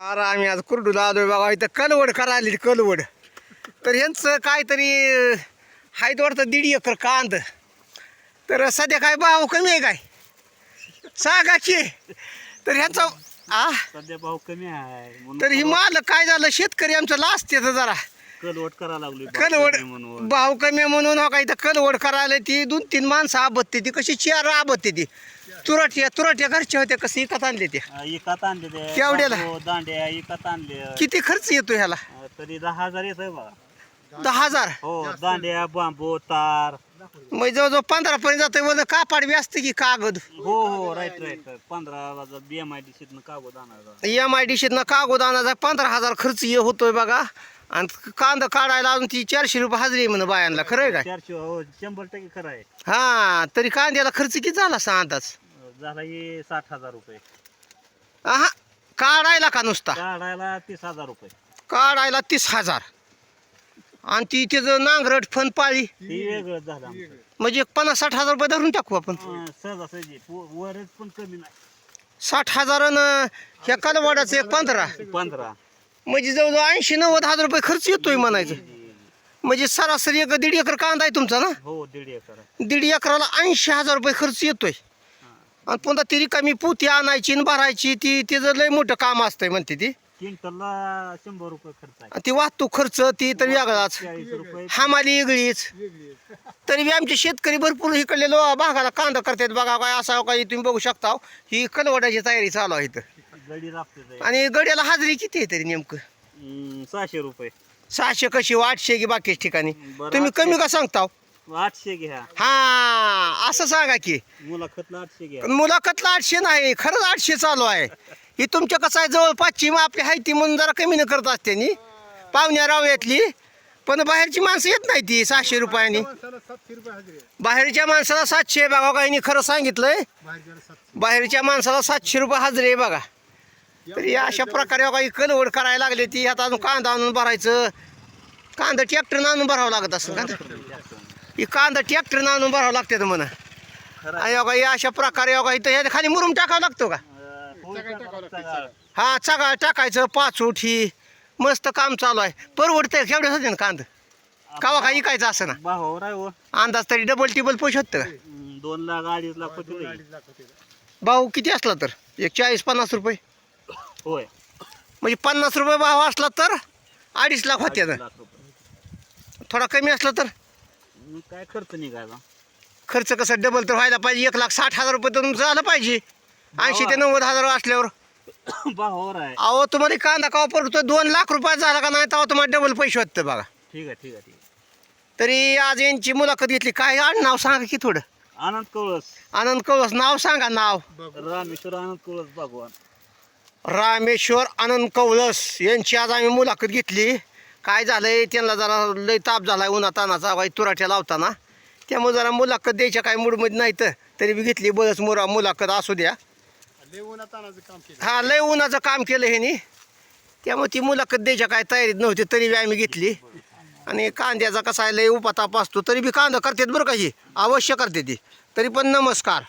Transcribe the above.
अरे आम्ही आज कुरडूला आलोय बाबा इथं कलवड करायला कलवड. तर ह्यांचं काहीतरी हायत वाटतं दीड एकर कांद. तर सध्या काय भाव कमी आहे काय? सांगा की तर ह्यांचा आ? सध्या भाव कमी आहे. तर ही माल काय झालं? शेतकरी आमचं लास्ट येतं जरा. कलवट करा लागली कलवड म्हणून. भाव कमी म्हणून हो का इथं कलवड करायला ती दोन तीन माणसं आबत्ती ती कशी चार आबत्ती ती. तुरट्या तुरट्या घरच्या होत्या कसं इकत आणले ते. अं, इकात आणले ते. केवढ्याला? दांड्या इकात आणले. किती खर्च येतो ह्याला? अं, तरी दहा हजार येत आहे बघा. दहा हजार. हो दांड्या बांबू तार. मग जवळजवळ पंधरा पर्यंत जातोय वर कापाड बी असते की कागद? हो हो राईट राईट. पंधरा बी एम आय डी सीतनं कागद आणायचा. एम आय डी शीतनं कागद आणायचा पंधरा हजार खर्च ये होतोय बघा. आणि कांदा काढायला अजून ती चारशे रुपये हजरी आहे म्हणून बायांना खरं आहे काय? चारशे हो शंभर टक्के खरं आहे. हा तरी कांद्याला खर्च किती झाला सांग अंदाज झाला हे साठ हजार रुपये. हा काढायला का नुसता? काढायला तीस हजार रुपये. काढायला तीस हजार. आणि ती त्याचं नांगरट फन पाळी ती वेगळं झालं आमचं. म्हणजे एक पन्नास साठ हजार रुपये धरून टाकू आपण. अं, सहजासहजी. व- वरच पण कमी नाही. साठ हजारानं ह्या कालवाडाचं एक पंधरा. पंधरा. म्हणजे जवळजवळ ऐंशी नव्वद हजार रुपये खर्च येतोय म्हणायचं. म्हणजे सरासरी एक दीड एकर कांदा आहे तुमचा ना? हो दीड एकर. दीड एकराला ऐंशी हजार रुपये खर्च येतोय. आणि पुन्हा ती रिकामी पोती आणायची आणि भरायची ती तिचं लय मोठं काम असतंय म्हणते ती. क्विंटलला शंभर रुपये खर्च आहे. आणि ती वाहतूक खर्च ती तर वेगळाच. चाळीस रुपये. हमाली वेगळीच. तरी बी आमचे शेतकरी भरपूर इकडले लो भागाला कांदा करतात. बघा काय असा काय तुम्ही बघू शकता. ही कलवडाची तयारी चालू आहे इथं. आणि गड्याला हाजरी किती आहे तरी नेमकं? सहाशे रुपये. सहाशे कशी आठशे की बाकीच ठिकाणी? बरं, तुम्ही. कमी का सांगता आठशे घ्या. हा असं सांगा की. मुलाखतला आठशे घ्या. मुलाखतला आठशे नाही खरंच आठशे चालू आहे. ही तुमच्या कसं आहे जवळपासची मग आपली हायती म्हणून जरा कमी न करत असते नी. पाहुण्या रावयातली पण बाहेरची माणसं येत नाही ती सहाशे रुपयानी. बाहेरच्या माणसाला सातशे बघा काही खरं सांगितलंय. बाहेरच्या माणसाला सातशे रुपये हजरी आहे बघा. तरी अशा प्रकारे बघा ही कलवड करायला लागली ती. आता अजून कांदा आणून भरायचं. कांदा ट्रॅक्टरनं आणून भरावं लागत असं का? ही कांदा ट्रॅक्टरनं आणून भरावं लागते म्हणा. आणि बघा या अशा प्रकारे बघा इथं खाली मुरुम टाकावा लागतो का. हा चगा टाकायचं पाच उठी मस्त काम चालू आहे. परवडतंय केवढं होते ना कांद? कावा काही इकायचं असं ना? हो. अंदाज तरी डबल टिबल पैसे होतं का? हम्म, दोन लाख अडीच लाख. भाऊ किती असला तर? एक चाळीस पन्नास रुपये. होय. म्हणजे पन्नास रुपये भाव असला तर अडीच लाख होते ना? अडीच लाख रुपये. थोडा कमी असला तर? मग काय खर्च निघायला खर्च कसं डबल तर व्हायला पाहिजे. एक लाख साठ हजार रुपये तर तुमचं झालं पाहिजे. ऐंशी ते नव्वद हजार असल्यावर. भावावर आहे. अहो तुम्हाला कांदा कावा परवतो दोन लाख रुपयात झाला का नाही तेव्हा तुम्हाला डबल पैसे होतं बघा. ठीक आहे ठीक आहे ठीक आहे. तरी आज यांची मुलाखत घेतली. काय आड नाव सांगा की थोडं. आनंद कळस. आनंद कवस नाव सांगा नाव. रामेश्वर आनंद कळस भगवान. रामेश्वर आनंद कवलस यांची आज आम्ही मुलाखत घेतली. काय झालंय? त्यांना जरा लय ताप झालाय उन्हा तानाचा काही तुराट्या लावताना. त्यामुळे जरा मुलाखत द्यायच्या काही मूडमध्ये नाही तर तरी बी घेतली बरंच मुरा मुलाखत असू द्या. हा लय उन्हाचं काम केलं ह्यानी. त्यामुळे ती मुलाखत द्यायच्या काय तयारीत नव्हती तरी बी आम्ही घेतली. आणि कांद्याचा कसा आहे लय उपाताप असतो तरी बी कांदा करतात बरं का ही. अवश्य करते ती. तरी पण नमस्कार.